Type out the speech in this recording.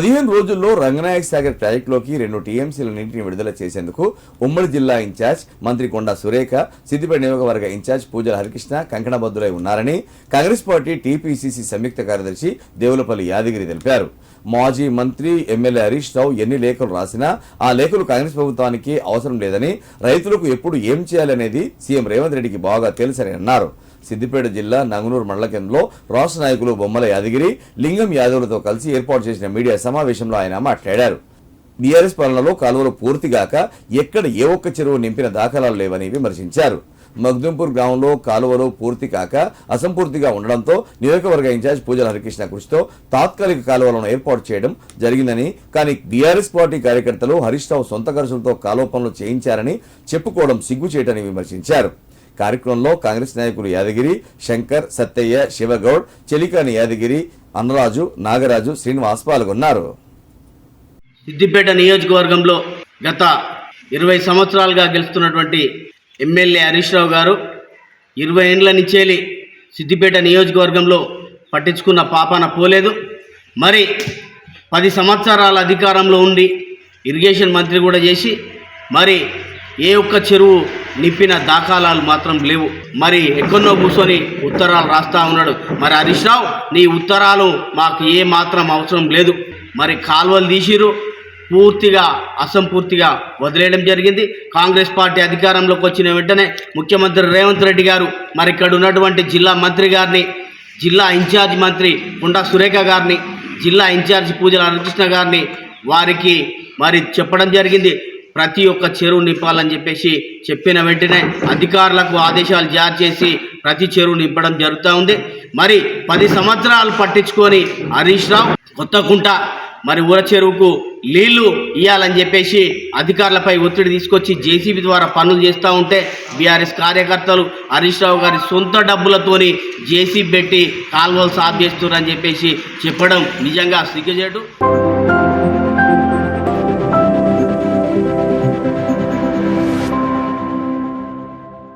పదిహేను రోజుల్లో రంగనాయక సాగర్ ప్రాజెక్టులోకి రెండు టీఎంసీల నీటిని విడుదల చేసేందుకు ఉమ్మడి జిల్లా ఇన్ఛార్జ్ మంత్రి కొండా సురేఖ సిద్దిపేట నియోజకవర్గ ఇన్ఛార్జ్ పూజల హరికృష్ణ కంకణబద్దులై ఉన్నారని కాంగ్రెస్ పార్టీ టీపీసీసీ సంయుక్త కార్యదర్శి దేవులపల్లి యాదగిరి తెలిపారు. మాజీ మంత్రి ఎమ్మెల్యే హరీష్ రావు ఎన్ని లేఖలు రాసినా ఆ లేఖలు కాంగ్రెస్ ప్రభుత్వానికి అవసరం లేదని రైతులకు ఎప్పుడు ఏం చేయాలనేది సీఎం రేవంత్ రెడ్డికి బాగా తెలుసని అన్నారు. సిద్దిపేట జిల్లా నంగునూరు మండల కేంద్రంలో రాష్ట్ర నాయకులు బొమ్మల యాదగిరి లింగం యాదవులతో కలిసి ఏర్పాటు చేసిన మీడియా సమావేశంలో ఆయన మాట్లాడారు. బీఆర్ఎస్ పాలనలో కాలువలు పూర్తిగాక ఎక్కడ ఏ ఒక్క చెరువు నింపిన దాఖలాలు లేవని విమర్శించారు. మగ్దుంపూర్ గ్రామంలో కాలువలు పూర్తి కాక అసంపూర్తిగా ఉండడంతో నియోజకవర్గ ఇన్ఛార్జ్ పూజల హరికృష్ణ కృషితో తాత్కాలిక కాలువలను ఏర్పాటు చేయడం జరిగిందని కానీ బీఆర్ఎస్ పార్టీ కార్యకర్తలు హరీష్ రావు సొంత ఖర్చులతో కాలువ పనులు చేయించారని చెప్పుకోవడం సిగ్గుచేటని విమర్శించారు. కార్యక్రమంలో కాంగ్రెస్ నాయకులు యాదగిరి శంకర్ సత్తయ్య శివగౌడ్ చెలికాని యాదగిరి అన్నరాజు నాగరాజు శ్రీనివాస్ పాల్గొన్నారు. సిద్దిపేట నియోజకవర్గంలో గత ఇరవై సంవత్సరాలుగా గెలుస్తున్నటువంటి ఎమ్మెల్యే హరీష్ రావు గారు ఇరవై ఏండ్ల నుంచేలి సిద్దిపేట నియోజకవర్గంలో పట్టించుకున్న పాపాన పోలేదు. మరి పది సంవత్సరాల అధికారంలో ఉండి ఇరిగేషన్ మంత్రి కూడా చేసి మరి ఏ ఒక్క చెరువు నింపిన దాఖలాలు మాత్రం లేవు. మరి ఎక్కడో కూర్చొని ఉత్తరాలు రాస్తా ఉన్నాడు. మరి హరీష్ రావు నీ ఉత్తరాలు మాకు ఏ మాత్రం అవసరం లేదు. మరి కాలువలు తీసిరు పూర్తిగా అసంపూర్తిగా వదిలేయడం జరిగింది. కాంగ్రెస్ పార్టీ అధికారంలోకి వచ్చిన వెంటనే ముఖ్యమంత్రి రేవంత్ రెడ్డి గారు మరి ఇక్కడ ఉన్నటువంటి జిల్లా మంత్రి గారిని జిల్లా ఇన్ఛార్జ్ మంత్రి గుండా సురేఖ గారిని జిల్లా ఇన్ఛార్జ్ పూజల హరికృష్ణ గారిని వారికి మరి చెప్పడం జరిగింది. ప్రతి ఒక్క చెరువు నింపాలని చెప్పేసి చెప్పిన వెంటనే అధికారులకు ఆదేశాలు జారీ చేసి ప్రతి చెరువు నింపడం జరుగుతూ ఉంది. మరి పది సంవత్సరాలు పట్టించుకొని హరీష్ రావు కొత్తకుంట మరి ఊర చెరువుకు నీళ్ళు ఇవ్వాలని చెప్పేసి అధికారులపై ఒత్తిడి తీసుకొచ్చి జేసీబీ ద్వారా పనులు చేస్తూ ఉంటే బీఆర్ఎస్ కార్యకర్తలు హరీష్ రావు గారి సొంత డబ్బులతోని జేసీబీ పెట్టి కాల్వలు సాఫ్ చేస్తున్నారని చెప్పేసి చెప్పడం నిజంగా సిగ్గుచేటు.